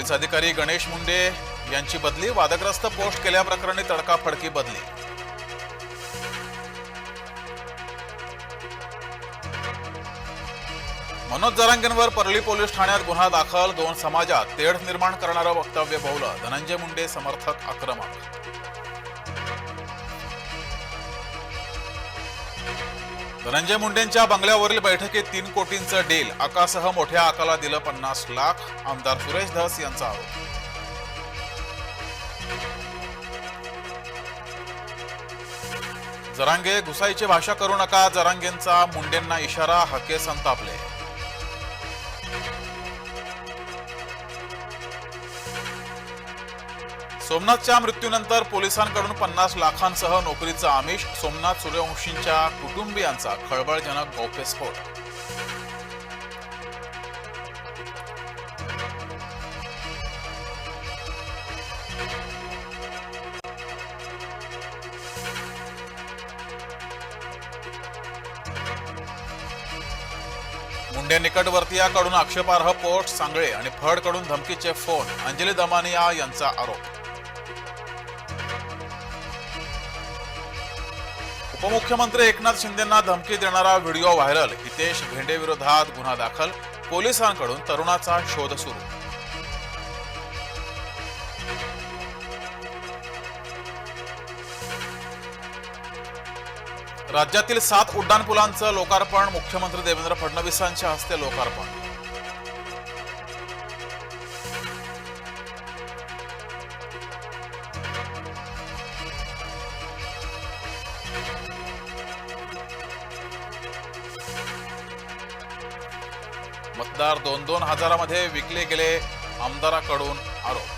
Police अधिकारी गणेश मुंडे यांची बदली वादग्रस्त पोस्ट केल्याप्रकरणी तडकाफडकी बदली. मनोज जरांगेंवर परळी पोलीस ठाण्यात गुन्हा दाखल दोन समाजात तेढ निर्माण करणारं वक्तव्य बहुलं धनंजय मुंडे समर्थक आक्रमक. धनंजय मुंडेंच्या बंगल्यावरील बैठकीत तीन कोटींचं डेल. आकासह मोठ्या आकाला दिलं पन्नास लाख. आमदार सुरेश धस यांचा आरोप. जरांगे घुसाईची भाषा करू नका. जरांगेंचा मुंडेंना इशारा हके संतापले. सोमनाथच्या मृत्यूनंतर पोलिसांकडून पन्नास लाखांसह नोकरीचं आमिष सोमनाथ सूर्यवंशींच्या कुटुंबियांचा खळबळजनक गौप्यस्फोट. मुंडे निकटवर्तीयाकडून आक्षेपार्ह पोस्ट सांगळे आणि फडकडून धमकीचे फोन अंजली दमानिया यांचा आरोप. उपमुख्यमंत्री एकनाथ शिंदेंना धमकी देणारा व्हिडिओ व्हायरल. हितेश भेंडे विरोधात गुन्हा दाखल. पोलिसांकडून तरुणाचा शोध सुरू. राज्यातील सात उड्डाणपुलांचं लोकार्पण मुख्यमंत्री देवेंद्र फडणवीसांच्या हस्ते लोकार्पण. मतदार दोन दोन हजारामध्ये विकले गेले आमदाराकडून आरोप.